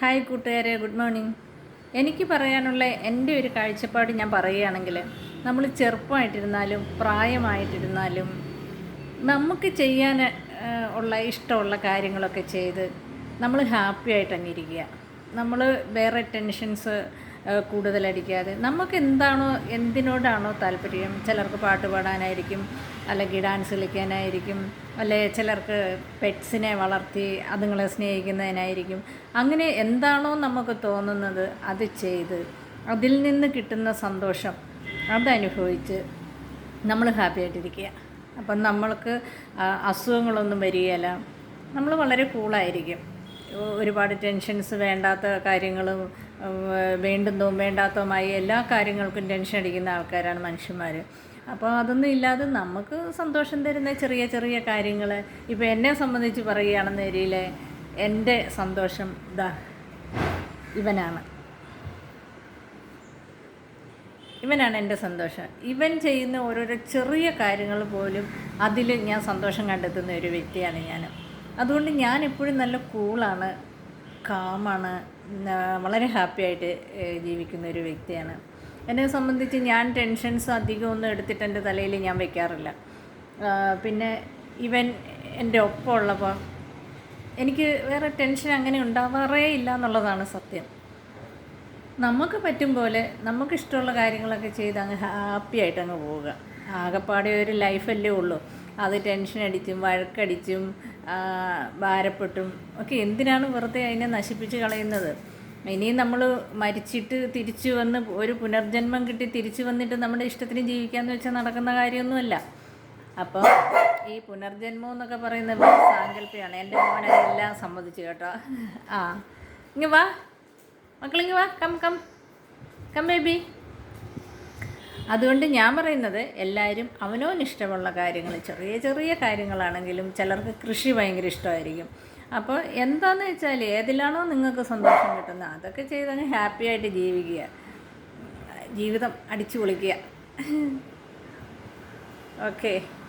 Hi കൂട്ടുകാരെ good morning. എനിക്ക് പറയാനുള്ള എന്റെ ഒരു കാഴ്ചപ്പാട് ഞാൻ പറയുകയാണെങ്കിൽ നമ്മൾ ചെറുപ്പമായിട്ടിരുന്നാലും പ്രായമായിട്ടിരുന്നാലും നമുക്ക് ചെയ്യാൻ ഉള്ള ഇഷ്ടമുള്ള കാര്യങ്ങളൊക്കെ ചെയ്ത് നമ്മൾ ഹാപ്പി ആയിട്ട് അങ്ങിരിക്കുക നമ്മൾ വേറെ ടെൻഷൻസ് കൂടുതലടിക്കാതെ. നമുക്ക് എന്താണോ എന്തിനോടാണോ താല്പര്യം? ചിലർക്ക് പാട്ട് പാടാനായിരിക്കും അല്ലെങ്കിൽ ഡാൻസ് കളിക്കാനായിരിക്കും അല്ലെ ചിലർക്ക് പെറ്റ്സിനെ വളർത്തി അതുങ്ങളെ സ്നേഹിക്കുന്നതിനായിരിക്കും. അങ്ങനെ എന്താണോ നമുക്ക് തോന്നുന്നത് അത് ചെയ്ത് അതിൽ നിന്ന് കിട്ടുന്ന സന്തോഷം അതനുഭവിച്ച് നമ്മൾ ഹാപ്പി ആയിട്ടിരിക്കുക. അപ്പം നമ്മൾക്ക് അസുഖങ്ങളൊന്നും വരികയില്ല. നമ്മൾ വളരെ കൂളായിരിക്കും. ഒരുപാട് ടെൻഷൻസ് വേണ്ടാത്ത കാര്യങ്ങളും വേണ്ടുന്നതും വേണ്ടാത്തതുമായി എല്ലാ കാര്യങ്ങൾക്കും ടെൻഷൻ അടിക്കുന്ന ആൾക്കാരാണ് മനുഷ്യന്മാർ അപ്പോൾ അതൊന്നും ഇല്ലാതെ നമുക്ക് സന്തോഷം തരുന്ന ചെറിയ ചെറിയ കാര്യങ്ങൾ ഇപ്പോൾ എന്നെ സംബന്ധിച്ച് പറയുകയാണെന്ന രീതിയിൽ എന്റെ സന്തോഷം ഇതാ ഇവനാണ്. ഇവനാണ് എന്റെ സന്തോഷം. ഇവൻ ചെയ്യുന്ന ഓരോരോ ചെറിയ കാര്യങ്ങൾ പോലും അതിൽ ഞാൻ സന്തോഷം കണ്ടെത്തുന്ന ഒരു വ്യക്തിയാണ് ഞാൻ അതുകൊണ്ട് ഞാൻ എപ്പോഴും നല്ല കൂളാണ് കാമാണ് വളരെ ഹാപ്പി ആയിട്ട് ജീവിക്കുന്ന ഒരു വ്യക്തിയാണ്. എന്നെ സംബന്ധിച്ച് ഞാൻ ടെൻഷൻസ് അധികമൊന്നും എടുത്തിട്ട് എന്റെ തലയിൽ ഞാൻ വെക്കാറില്ല. പിന്നെ ഇവൻ എന്റെ ഒപ്പം ഉള്ളപ്പോൾ എനിക്ക് വേറെ ടെൻഷൻ അങ്ങനെ ഉണ്ടാവാറേ ഇല്ല എന്നുള്ളതാണ് സത്യം. നമുക്ക് പറ്റും പോലെ നമുക്കിഷ്ടമുള്ള കാര്യങ്ങളൊക്കെ ചെയ്ത് അങ്ങ് ഹാപ്പി ആയിട്ട് അങ്ങ് പോവുക. ആകെപ്പാടെ ഒരു ലൈഫല്ലേ ഉള്ളൂ. അത് ടെൻഷൻ അടിച്ചും വഴക്കടിച്ചും ഭാരപ്പെട്ടും ഒക്കെ എന്തിനാണ് വെറുതെ അതിനെ നശിപ്പിച്ച് കളയുന്നത്? ഇനിയും നമ്മൾ മരിച്ചിട്ട് തിരിച്ചു വന്ന് ഒരു പുനർജന്മം കിട്ടി തിരിച്ചു വന്നിട്ട് നമ്മുടെ ഇഷ്ടത്തിന് ജീവിക്കാമെന്ന് വെച്ചാൽ നടക്കുന്ന കാര്യമൊന്നുമല്ല. അപ്പോൾ ഈ പുനർജന്മം എന്നൊക്കെ പറയുന്നത് സാങ്കല്പിയാണ് എന്റെ മോൻ അതെല്ലാം സമ്മതിച്ചു കേട്ടോ. ആ ഇങ്ങ് വാ. മക്കളിങ്ങ് വാ. Come come. Come baby. അതുകൊണ്ട് ഞാൻ പറയുന്നത് എല്ലാവരും അവനോ ഇഷ്ടമുള്ള കാര്യങ്ങൾ ചെറിയ ചെറിയ കാര്യങ്ങളാണെങ്കിലും ചിലർക്ക് കൃഷി ഭയങ്കര ഇഷ്ടമായിരിക്കും. അപ്പോൾ എന്താണെന്ന് വെച്ചാൽ ഏതിലാണോ നിങ്ങൾക്ക് സന്തോഷം കിട്ടുന്നത് അതൊക്കെ ചെയ്തങ്ങ് ഹാപ്പി ആയിട്ട് ജീവിക്കുക. ജീവിതം അടിച്ചു പൊളിക്കുക ഓക്കെ